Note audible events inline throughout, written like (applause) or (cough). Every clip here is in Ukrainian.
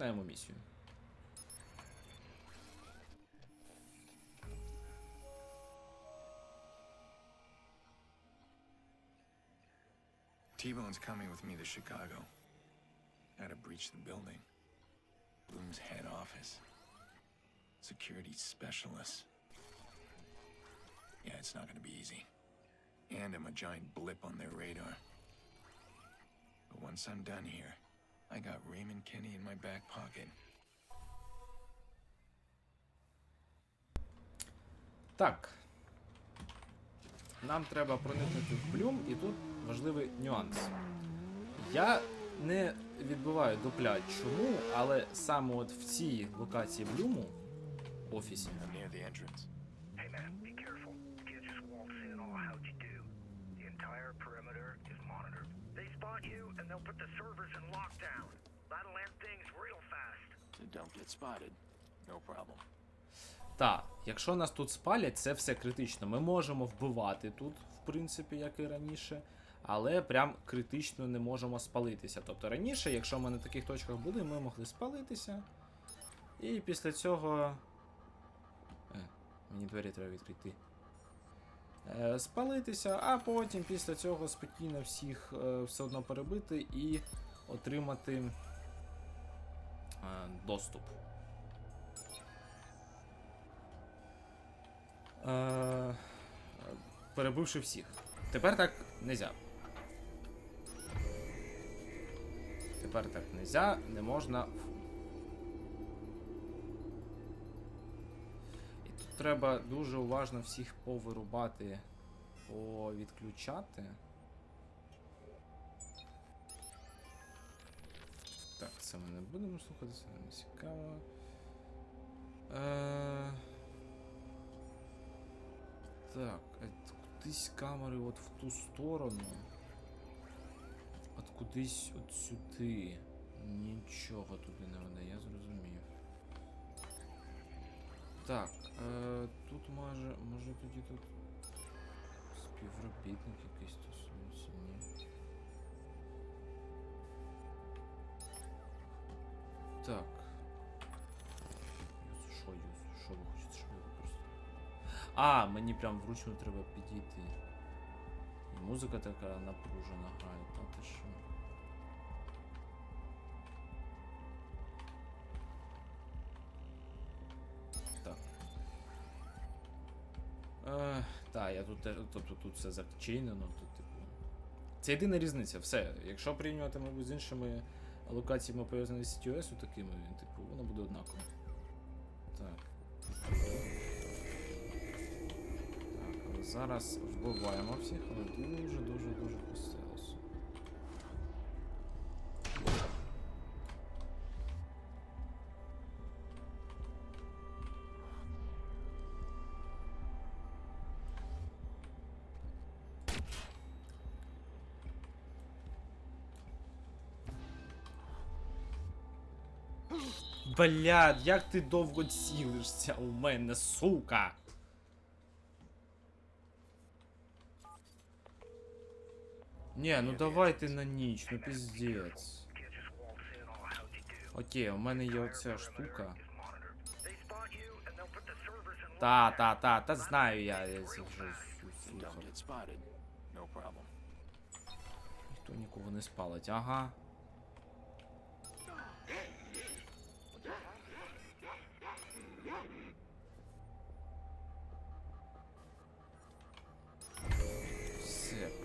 Починаємо місію. T-Bone's coming with me to Chicago. Gotta breach the building. Bloom's head office. Security specialists. Yeah, it's not gonna be easy. And I'm a giant blip on their radar. But once I'm done here, I got Raymond Kenny in my back pocket. Так. Нам треба проникнути в Блюм, і тут важливий нюанс. Я не відбиваю дупля чому, але саме от в цій локації Блюму, офісі, Spot you and they'll put the servers in lockdown. That'll end things real fast. So don't get spotted. No problem. Так, якщо нас тут спалять, це все критично. Ми можемо вбивати тут, в принципі, як і раніше, але прям критично не можемо спалитися. Тобто раніше, якщо ми на таких точках були, ми могли спалитися. І після цього. Е, мені двері треба відкрити. Е, спалитися, а потім після цього спокійно всіх е, все одно перебити і отримати е, доступ. Перебивши всіх. Тепер так нельзя. Тепер так нельзя, не можна. Треба дуже уважно всіх повирубати, повідключати. Так, це ми не будемо слухати, це не цікаво. Е... Так, это кудись камери от в ту сторону. От кудись от сюди. Нічого туди не веде, я зрозумів. Так, е, тут може. Може тоді тут. Співробітник якийсь стосується, ні. Так. Юзу, що юзу? Що ви хочете, щоб я використав? А, мені прям вручну треба підійти. І музика така напружена грає, та ти що? Тут теж. Тобто тут все зачинено, тут, типу. Це єдина різниця, все. Якщо порівнювати, мабуть, з іншими локаціями пов'язаними з CTOS, такими, типу, воно буде однаково. Так. Так, зараз вбиваємо всіх, але дуже-дуже-дуже постелося. Блядь, як ти довго цілишся у мене, сука! Ні, ну давайте на ніч, ну піздець. Окей, у мене є оця штука. Та, та, та, та знаю я, я це вже слухав. Ніхто нікого не спалить, ага.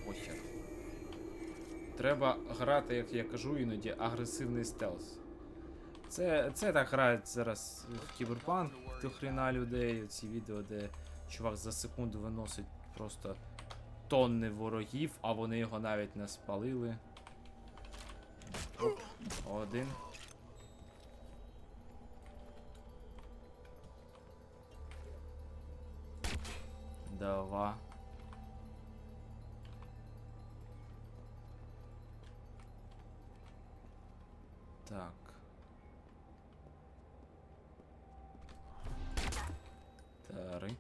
Похер. Треба грати, як я кажу іноді, агресивний стелс. Це, це так грають зараз в кіберпанк до хрена людей. Ці відео, де чувак за секунду виносить просто тонни ворогів, а вони його навіть не спалили. Один. Два. Так. Три.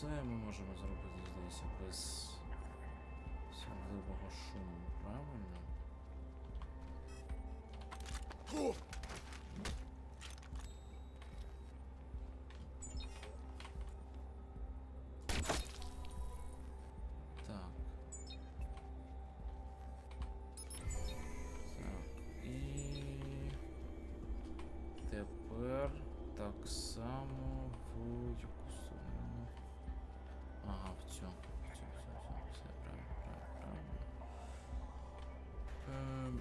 Це ми можемо зробити, здається, без особливого шуму, правильно? Так. Так. І тепер так само в яку сторону. Ага, в цю. В цю, в цю, в цю. Все правильно, правильно, правильно. Ем.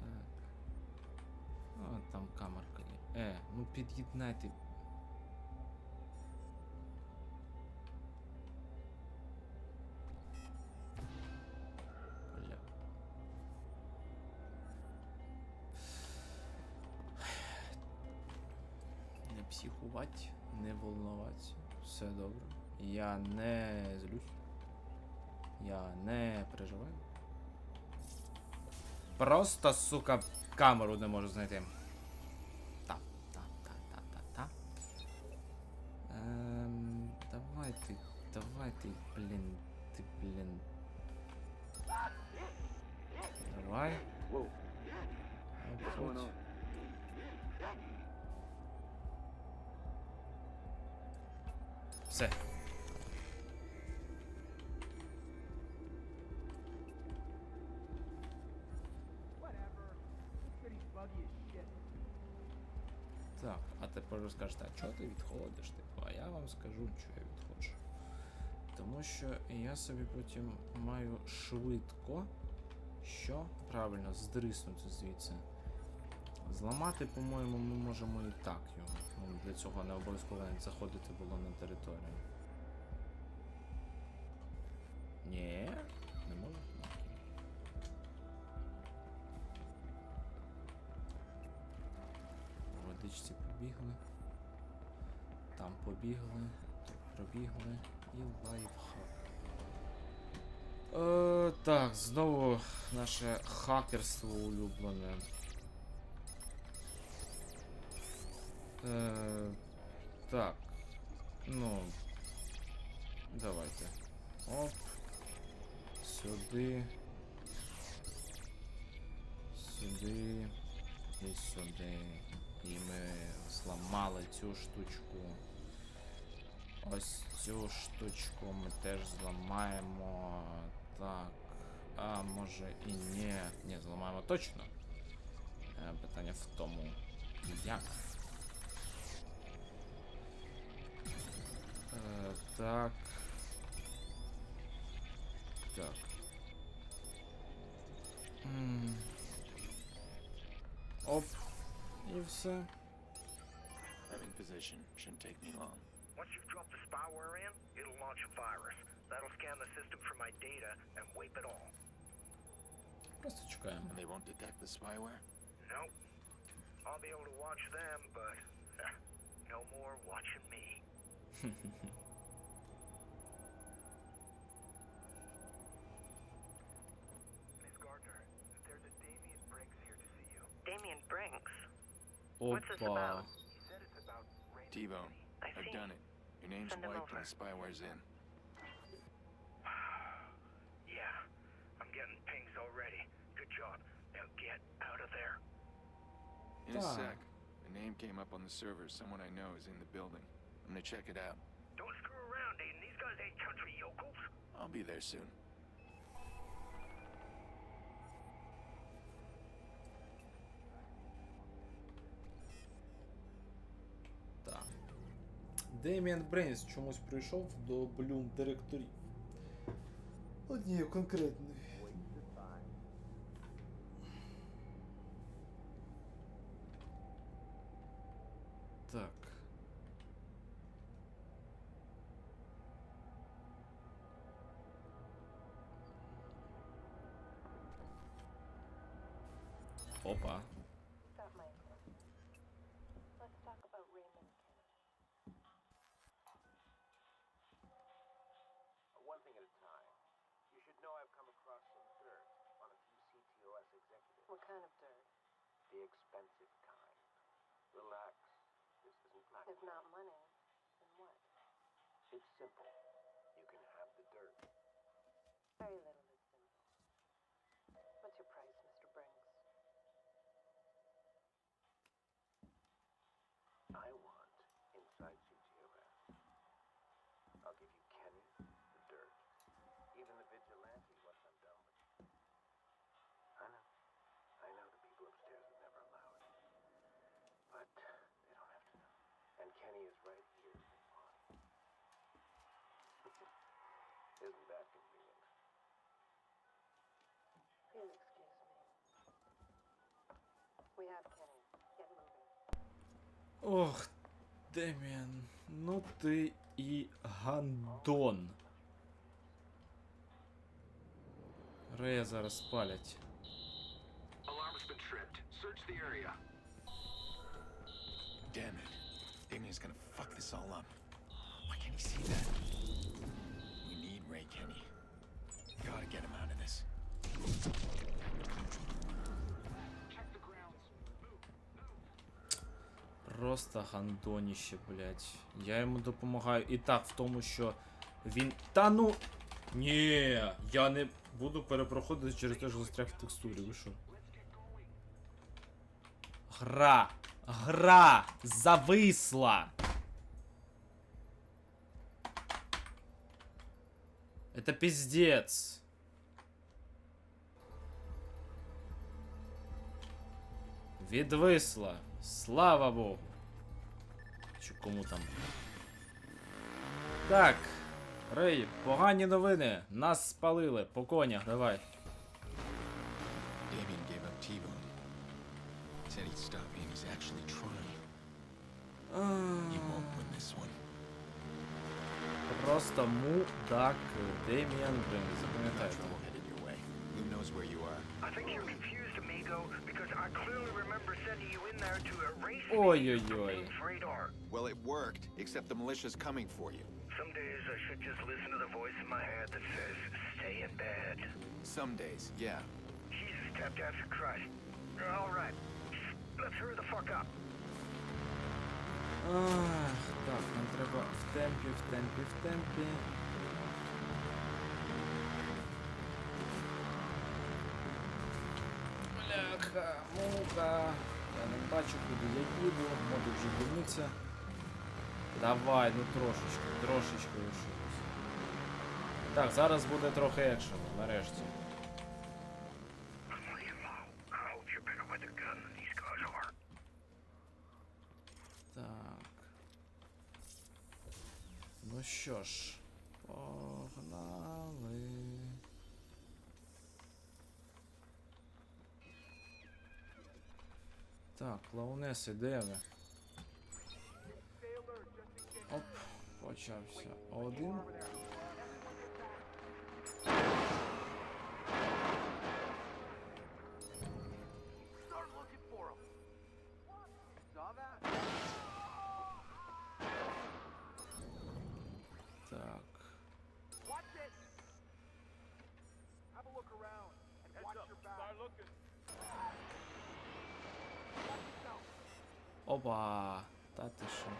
Так. О, там камерка є. Е, ну під'єднайте. Психувати, не волноватися. Все добре. Я не злюсь. Я не переживаю. Просто, сука, камеру не можу знайти. Та, та, та, та, та, та. Ем, давай ти, давай ти, блін, ти, блін. Давай. Обходь. Все. Так, а тепер ви скажете, а чого ти відходиш? Типу, а я вам скажу, чого я відходжу. Тому що я собі потім маю швидко, що правильно, здриснути звідси. Зламати, по-моєму, ми можемо і так його. Ну, для цього не обов'язково навіть заходити було на територію. Ні, не можу. Водичці побігли. Там побігли, тут пробігли і лайфхак. Е, так, знову наше хакерство улюблене. Е, так. Ну. Давайте. Оп. Сюди. Сюди. І сюди. І ми зламали цю штучку. Ось цю штучку ми теж зламаємо. Так. А може і ні. Ні, зламаємо точно. Е, Питання в тому, як. Е, так. Так. М. Оп. І все. I'm in position. Shouldn't take me long. Once you've dropped the spyware in, it'll launch a virus. That'll scan the system for my data and wipe it all. Просто чекаємо. And they won't detect the spyware? Nope. I'll be able to watch them, but no more watching me. (laughs) drinks. Opa. What's this about? T-Bone, I've done it. Your name's Send wiped and the spyware's in. yeah, I'm getting pings already. Good job. Now get out of there. In a ah. sec. The name came up on the server. Someone I know is in the building. I'm gonna check it out. Don't screw around, Aiden. These guys ain't country yokels. I'll be there soon. Деміан Брейнс чомусь прийшов до Bloom директорів. Однієї конкретної. Так. Опа. Kind of dirt? The expensive kind. Relax. This isn't black. If not money, then what? It's simple. You can have the dirt. Very little Ох, Деміан, ну ти і гандон. Рея зараз спалять. Alarm's been tripped. Search the area. Damn it. Damien's gonna fuck this all up. Why can't he see that? We need Ray Kenny. Gotta get him out of this. Просто гандоніще, блядь. Я йому допомагаю і так в тому, що він. Та ну. Ні, я не буду перепроходити через те, що застряг в текстурі. Ви що? Гра! Гра! Зависла! Это пиздец. Відвисла. Слава Богу. Чи кому там? Так. Рей, погані новини. Нас спалили. По конях, давай. Damien gave up T-Bone. Said he'd stop me, and he's actually trying. He won't win this one. Просто мудак Деміан Бринг. Запам'ятайте. Trouble headed your way. Who knows where you are? I think you're confused, amigo, because I clearly remember sending you in there to erase Oi, me oi, from oi. Link's radar. Well, it worked, except the militia's coming for you. Some days I should just listen to the voice in my head that says, stay in bed. Some days, yeah. Jesus, tapped after Christ. All right, let's hurry the fuck up. Ах, так, нам треба в темпі, в темпі, в темпі. Бляха, муха. Я не бачу, куди я їду. може вже дивиться. Давай, ну трошечки, трошечки лишилось. Так, зараз буде трохи екшену, нарешті. Liam, I hope you're better with a gun than these guys are. Так. Ну що ж, погнали. Так, де? Оп, почався. Один. Опа! Та ти що?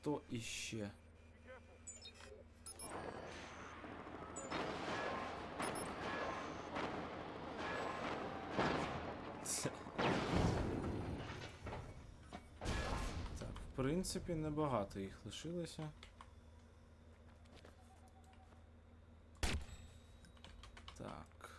Хто іще? Так, в принципі, небагато їх лишилося. Так.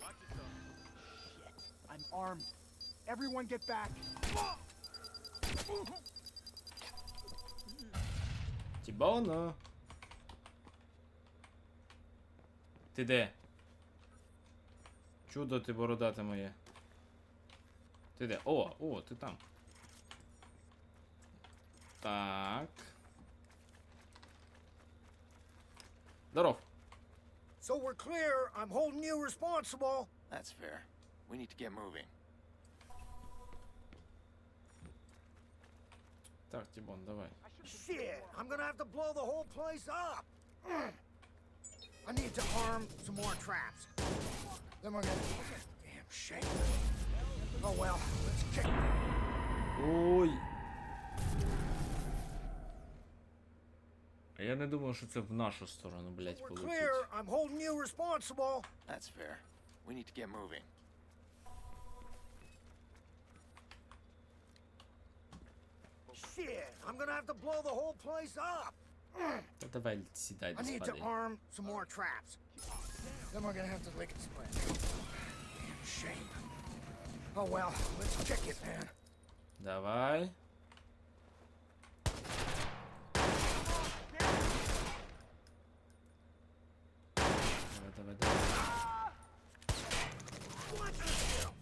Watch yourself. Shit. I'm armed. Everyone get back. Тібона! Ти де? Чудо ти бородате моє. Ти де? О, о, ти там. Так. Здоров. So we're clear. I'm holding you responsible. That's fair. We need to get moving. Так, Тімон, давай. Shit, I'm gonna have to blow the whole place up. Mm. I need to arm some more traps. Then we're gonna. Damn shame. Oh well, let's kick. Ой. А я не думав, що це в нашу сторону, блядь, We're полетить. clear. I'm holding you responsible. That's fair. We need to get moving. Shit, I'm gonna have to blow the whole place up. Та давай сідай I десь need to падай. arm some more traps. Then we're gonna have to lick and split. Damn shame. Oh well, let's kick it, man. Давай. Давай, давай, давай. Watch yourself.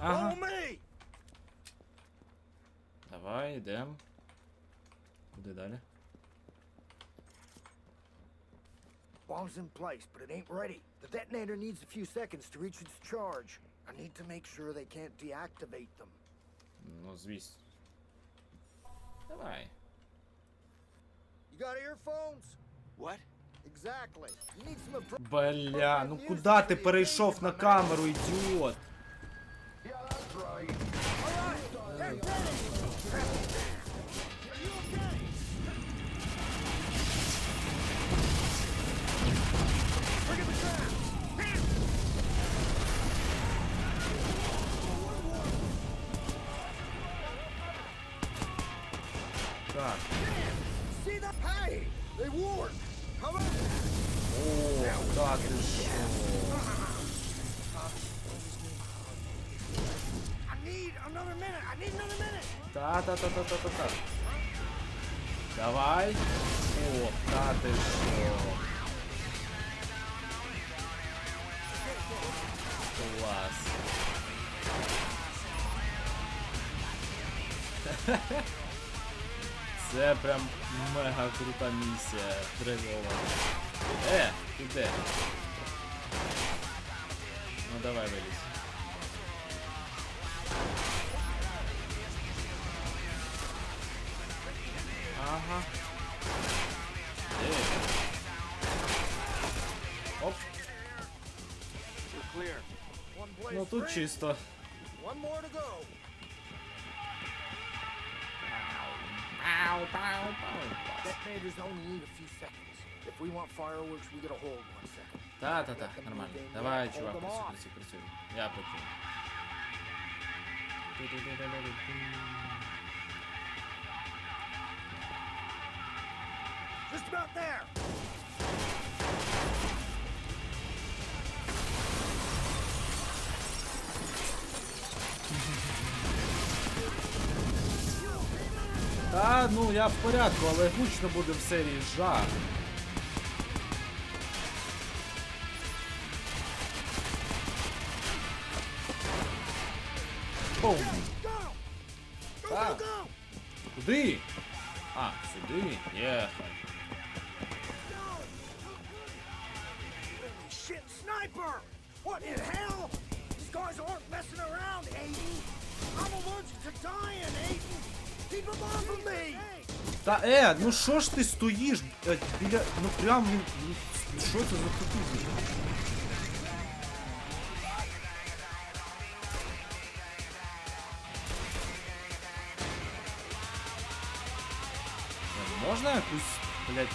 Ага. Follow me. Давай, йдем. Куди далі? Bomb's in place, but it ain't ready. The detonator needs a few seconds to reach its charge. I need to make sure they can't deactivate them. Ну, звісно. Давай. You got earphones? What? Exactly. You need some appro- Бля, ну куди ти перейшов на камеру, ідіот? Alright, get ready. Та-та-та-та-та-та-та. Давай. О, та ти що? Клас. Це прям мега крута місія. Трильова. Е, ти де? Ну давай вилізь. Е. Ну тут чисто. One more to go. Пау, пау, пау. Detonators only need a few seconds. If we want fireworks, we gotta hold one second. Та, та, та, нормально. Давай, чувак, працюй, працюй, працюй. Я працюю. Just about there. Та, ну я в порядку, але гучно буде в серії жах. Бум. Go! Куди? А, сюди? Єхай. Sniper! What in hell? These guys aren't messing around, Aiden. I'm allergic to dying, Aiden. Keep them off of me! Та е, ну що ж ти стоїш блядь, біля. Ну прям він. ну, Що це за тупізм? Е, Можна якусь, блядь,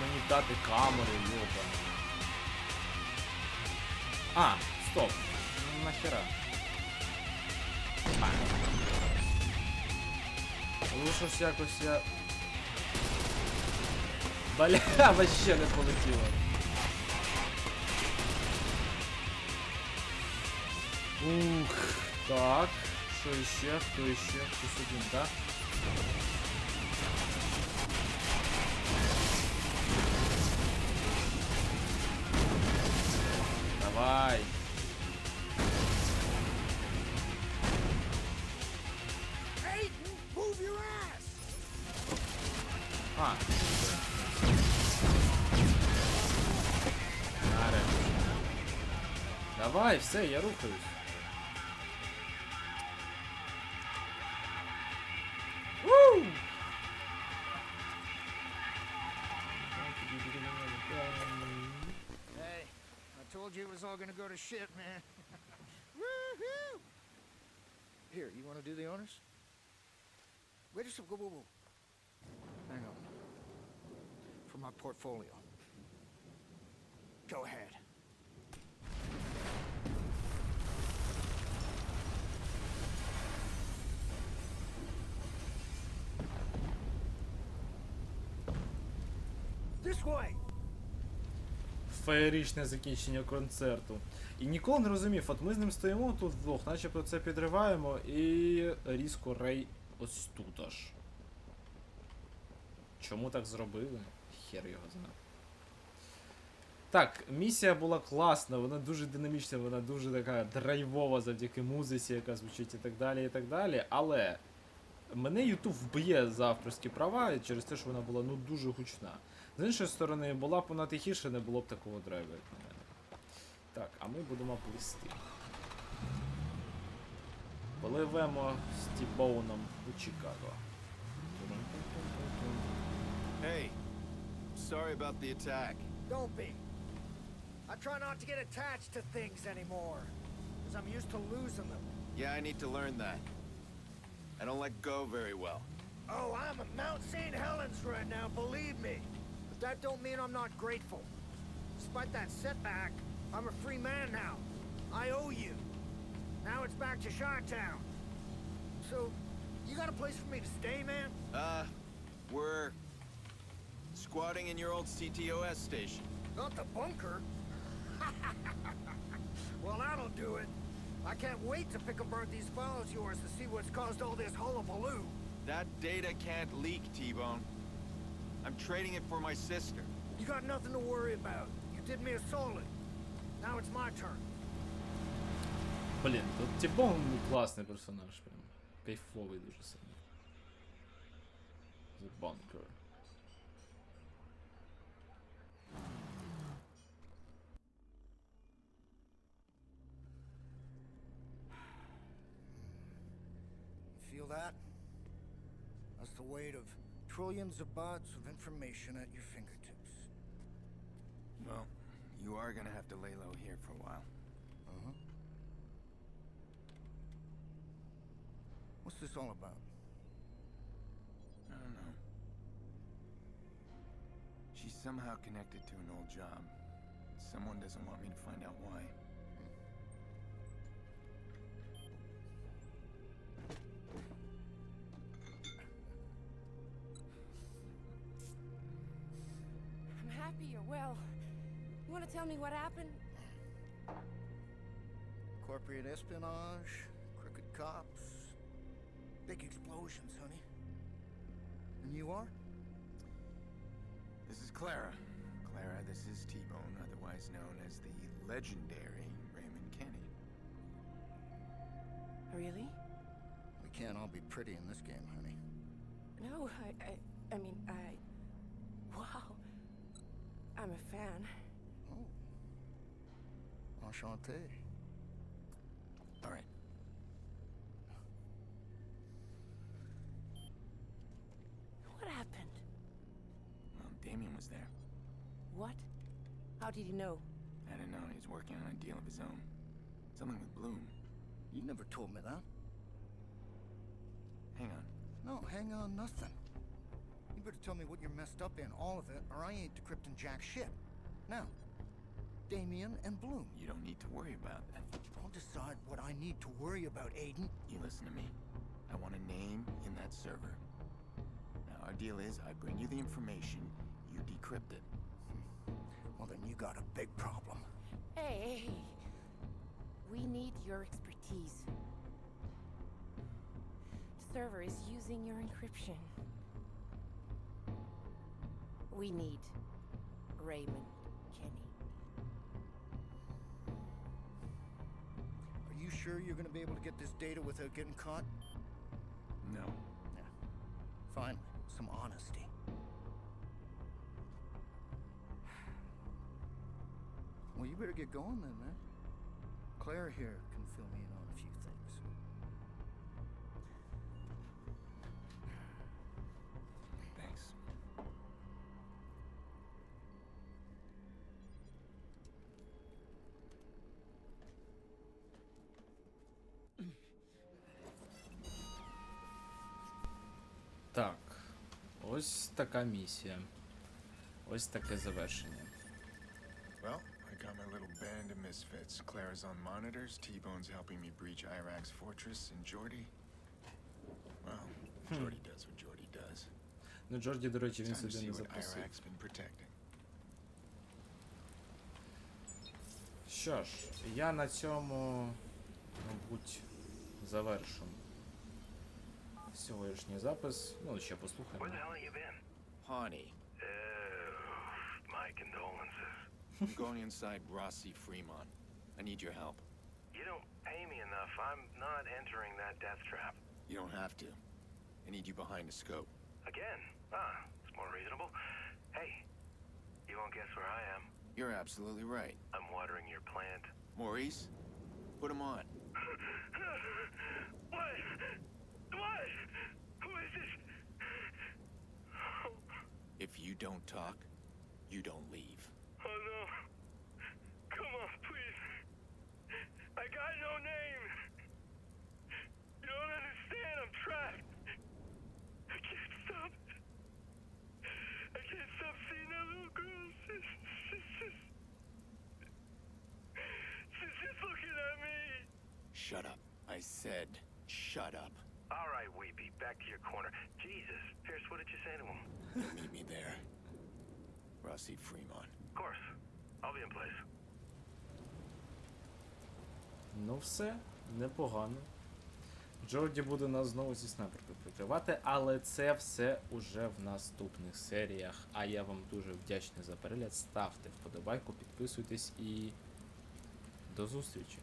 мені дати камеру, йопана. А, стоп. Ну, Нахера. А. Ну що ж якось я. Бля, (laughs) вообще не полетіло. Ух, так. Що іще? Хто іще? Хтось один, так? Давай. А. Нарешті. Давай, все, я рухаюсь. Gonna go to shit, man. (laughs) Woohoo! Here, you wanna do the honors? Wait a second, whoa, whoa, whoa. Hang on. For my portfolio. Go ahead. This way! Феєричне закінчення концерту. І ніколи не розумів, от ми з ним стоїмо тут вдвох, начебто це підриваємо, і різко Рей ось тут аж. Чому так зробили? Хер його знає. Так, місія була класна, вона дуже динамічна, вона дуже така драйвова завдяки музиці, яка звучить і так далі, і так далі. Але мене YouTube вб'є за авторські права через те, що вона була ну дуже гучна. З іншої сторони, була б вона тихіше, не було б такого драйву, як на мене. Так, а ми будемо плисти. Пливемо з Тібоуном у Чикаго. Hey, sorry about the attack. Don't be. I try not to get attached to things anymore. Because I'm used to losing them. Yeah, I need to learn that. I don't let go very well. Oh, I'm at Mount St. Helens right now, believe me. That don't mean I'm not grateful. Despite that setback, I'm a free man now. I owe you. Now it's back to Chi-Town. So, you got a place for me to stay, man? Uh, we're squatting in your old CTOS station. Not the bunker. (laughs) well, that'll do it. I can't wait to pick apart these files of yours to see what's caused all this hullabaloo. That data can't leak, T-Bone. I'm trading it for my sister. You got nothing to worry about. You did me a solid. Now it's my turn. Блін, тут Тібоун класний персонаж, прям. Кайфовий дуже сильно. The Bunker. Feel that? That's the weight of trillions of bytes of information at your fingertips. Well, you are gonna have to lay low here for a while. Uh-huh. What's this all about? I don't know. She's somehow connected to an old job. Someone doesn't want me to find out You to tell me what happened? Corporate espionage, crooked cops, big explosions, honey. And you are? This is Clara. Clara, this is T-Bone, otherwise known as the legendary Raymond Kenny. Really? We can't all be pretty in this game, honey. No, I, I, I mean, I. Wow. I'm a fan. Enchanté. All right. What happened? Well, Damien was there. What? How did he know? I don't know. He was working on a deal of his own. Something with Bloom. You never told me that. Hang on. No, hang on nothing. You better tell me what you're messed up in, all of it, or I ain't decrypting jack shit. Now, Damien and Bloom. You don't need to worry about that. I'll decide what I need to worry about, Aiden. You listen to me. I want a name in that server. Now, our deal is I bring you the information, you decrypt it. Hmm. Well, then you got a big problem. Hey, hey, hey. We need your expertise. The server is using your encryption. We need Raymond sure you're gonna be able to get this data without getting caught? No. Yeah. Finally, some honesty. Well, you better get going then, man. Claire here така місія. Ось таке завершення. Well, I got my little band of misfits. Clara's on monitors, T-Bone's helping me breach Iraq's fortress, and Jordy... Well, Jordy does what Jordy does. Ну, Джорді, до речі, він Time to сюди see не what запросив. Iraq's been protecting. Що ж, я на цьому, мабуть, завершу сьогоднішній запис. Ну, ще послухаємо. Where the hell have you been? Pawnee. Oh, my condolences. I'm going inside Rossi Fremont. I need your help. You don't pay me enough. I'm not entering that death trap. You don't have to. I need you behind the scope. Again? Ah, it's more reasonable. Hey, you won't guess where I am. You're absolutely right. I'm watering your plant. Maurice, put him on. (laughs) What? What? Who is this? If you don't talk, you don't leave. Oh no. Come on, please. I got no name. You don't understand. I'm trapped. I can't stop. I can't stop seeing that little girl. She's, she's just. She's just looking at me. Shut up. I said, shut up. All right, Weepy, back to your corner. Jesus, Pierce, what did you say to him? Meet me there. Rossi Fremont. Of course. I'll be in place. Ну все, непогано. Джорді буде нас знову зі снайперкою прикривати, але це все уже в наступних серіях. А я вам дуже вдячний за перегляд. Ставте вподобайку, підписуйтесь і до зустрічі!